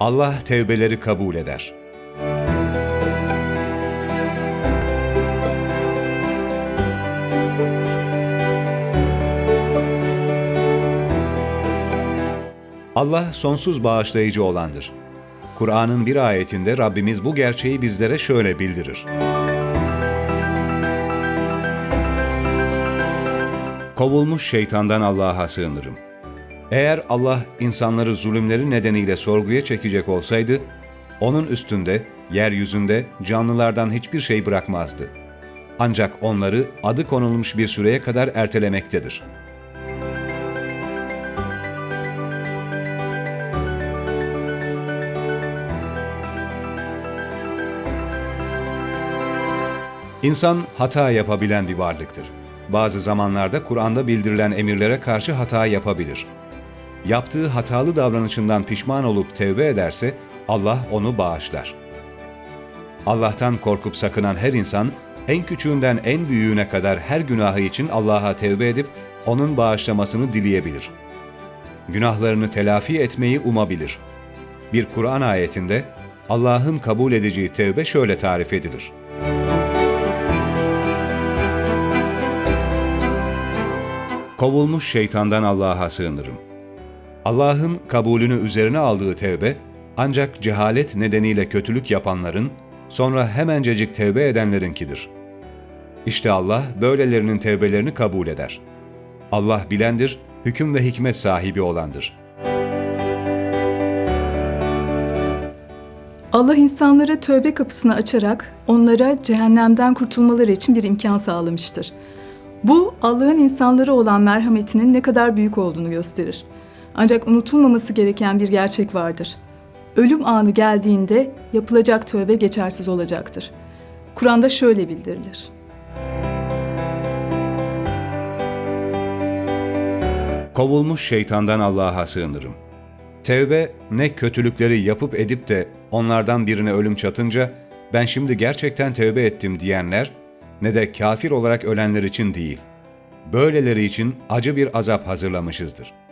Allah tevbeleri kabul eder. Allah sonsuz bağışlayıcı olandır. Kur'an'ın bir ayetinde Rabbimiz bu gerçeği bizlere şöyle bildirir. Kovulmuş şeytandan Allah'a sığınırım. Eğer Allah insanları zulümleri nedeniyle sorguya çekecek olsaydı, onun üstünde, yeryüzünde canlılardan hiçbir şey bırakmazdı. Ancak onları adı konulmuş bir süreye kadar ertelemektedir. İnsan hata yapabilen bir varlıktır. Bazı zamanlarda Kur'an'da bildirilen emirlere karşı hata yapabilir. Yaptığı hatalı davranışından pişman olup tevbe ederse Allah onu bağışlar. Allah'tan korkup sakınan her insan en küçüğünden en büyüğüne kadar her günahı için Allah'a tevbe edip onun bağışlamasını dileyebilir. Günahlarını telafi etmeyi umabilir. Bir Kur'an ayetinde Allah'ın kabul edeceği tevbe şöyle tarif edilir. Kovulmuş şeytandan Allah'a sığınırım. Allah'ın kabulünü üzerine aldığı tevbe, ancak cehalet nedeniyle kötülük yapanların, sonra hemencecik tevbe edenlerinkidir. İşte Allah böylelerinin tevbelerini kabul eder. Allah bilendir, hüküm ve hikmet sahibi olandır. Allah insanlara tövbe kapısını açarak onlara cehennemden kurtulmaları için bir imkan sağlamıştır. Bu Allah'ın insanlara olan merhametinin ne kadar büyük olduğunu gösterir. Ancak unutulmaması gereken bir gerçek vardır. Ölüm anı geldiğinde yapılacak tövbe geçersiz olacaktır. Kur'an'da şöyle bildirilir. Kovulmuş şeytandan Allah'a sığınırım. Tevbe ne kötülükleri yapıp edip de onlardan birine ölüm çatınca ben şimdi gerçekten tevbe ettim diyenler ne de kafir olarak ölenler için değil. Böyleleri için acı bir azap hazırlamışızdır.''